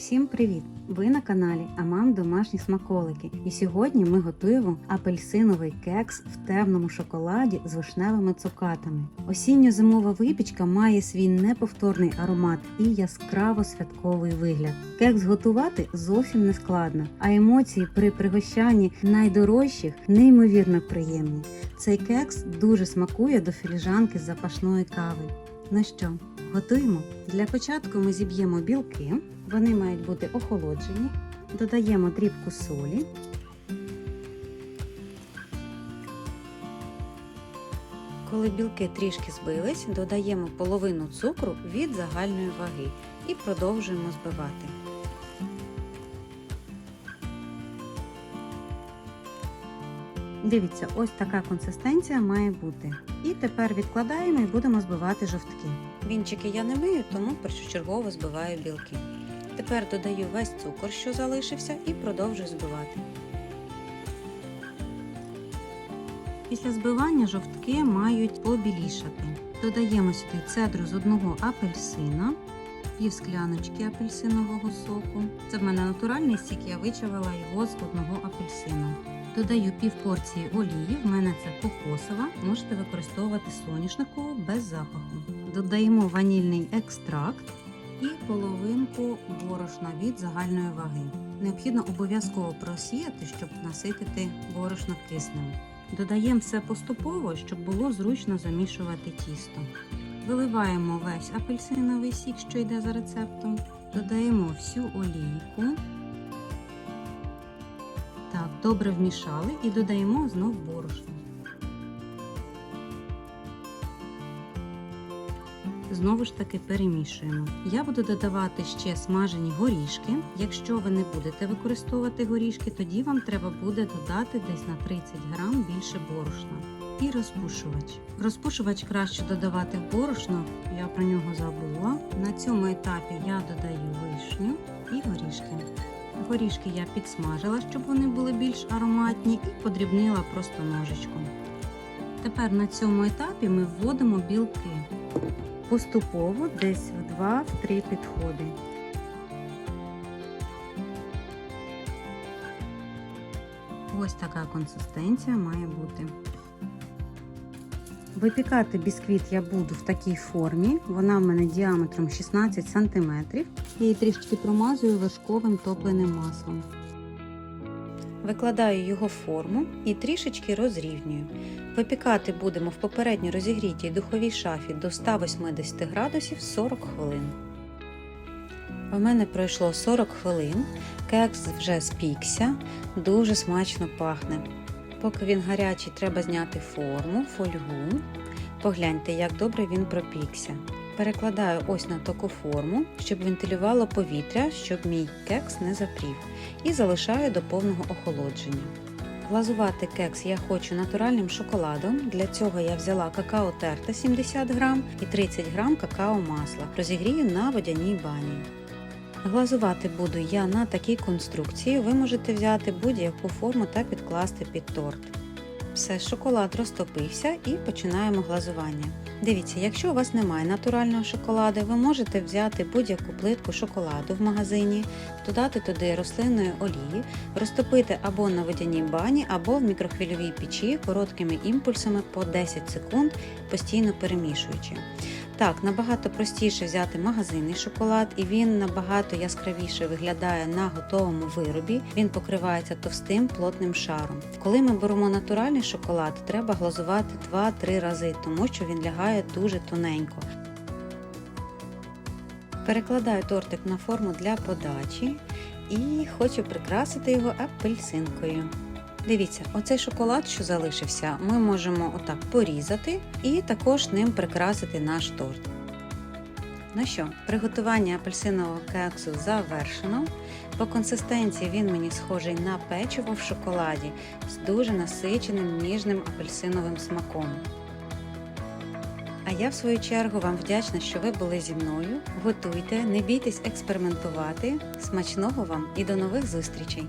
Всім привіт! Ви на каналі Амам Домашні смаколики. І сьогодні ми готуємо апельсиновий кекс в темному шоколаді з вишневими цукатами. Осінньо-зимова випічка має свій неповторний аромат і яскраво святковий вигляд. Кекс готувати зовсім не складно, а емоції при пригощанні найдорожчих неймовірно приємні. Цей кекс дуже смакує до філіжанки з запашної кави. Ну що, готуємо? Для початку ми зіб'ємо білки. Вони мають бути охолоджені. Додаємо дрібку солі. Коли білки трішки збились, додаємо половину цукру від загальної ваги і продовжуємо збивати. Дивіться, ось така консистенція має бути. І тепер відкладаємо і будемо збивати жовтки. Вінчики я не мию, тому першочергово збиваю білки. Тепер додаю весь цукор, що залишився, і продовжую збивати. Після збивання жовтки мають побілішати. Додаємо сюди цедру з одного апельсина, пів скляночки апельсинового соку. Це в мене натуральний сік, я вичавила його з одного апельсина. Додаю пів порції олії, в мене це кокосова, можете використовувати соняшникову без запаху. Додаємо ванільний екстракт і половинку борошна від загальної ваги. Необхідно обов'язково просіяти, щоб наситити борошно киснем. Додаємо все поступово, щоб було зручно замішувати тісто. Виливаємо весь апельсиновий сік, що йде за рецептом. Додаємо всю олійку. Так, добре вмішали і додаємо знов борошно. Знову ж таки перемішуємо. Я буду додавати ще смажені горішки. Якщо ви не будете використовувати горішки, тоді вам треба буде додати десь на 30 грам більше борошна. І розпушувач. Розпушувач краще додавати в борошно, я про нього забула. На цьому етапі я додаю вишню і горішки. Горішки я підсмажила, щоб вони були більш ароматні, і подрібнила просто ножичком. Тепер на цьому етапі ми вводимо білки поступово десь в 2-3 підходи. Ось така консистенція має бути. Випікати бісквіт я буду в такій формі. Вона в мене діаметром 16 см. Її трішки промазую вершковим топленим маслом. Викладаю його форму і трішечки розрівнюю. Випікати будемо в попередньо розігрітій духовій шафі до 180 градусів 40 хвилин. У мене пройшло 40 хвилин, кекс вже спікся, дуже смачно пахне. Поки він гарячий, треба зняти форму, фольгу. Погляньте, як добре він пропікся. Перекладаю ось на таку форму, щоб вентилювало повітря, щоб мій кекс не запрів, і залишаю до повного охолодження. Глазувати кекс я хочу натуральним шоколадом. Для цього я взяла какао терте 70 грам і 30 грам какао масла. Розігрію на водяній бані. Глазувати буду я на такій конструкції. Ви можете взяти будь-яку форму та підкласти під торт. Все, шоколад розтопився і починаємо глазування. Дивіться, якщо у вас немає натурального шоколаду, ви можете взяти будь-яку плитку шоколаду в магазині, додати туди рослинної олії, розтопити або на водяній бані, або в мікрохвильовій печі короткими імпульсами по 10 секунд, постійно перемішуючи. Так, набагато простіше взяти магазинний шоколад, і він набагато яскравіше виглядає на готовому виробі. Він покривається товстим плотним шаром. Коли ми беремо натуральний шоколад, треба глазувати 2-3 рази, тому що він лягає дуже тоненько. Перекладаю тортик на форму для подачі і хочу прикрасити його апельсинкою. Дивіться, оцей шоколад, що залишився, ми можемо отак порізати і також ним прикрасити наш торт. Ну що, приготування апельсинового кексу завершено. По консистенції він мені схожий на печиво в шоколаді з дуже насиченим ніжним апельсиновим смаком. А я, в свою чергу, вам вдячна, що ви були зі мною. Готуйте, не бійтесь експериментувати. Смачного вам і до нових зустрічей!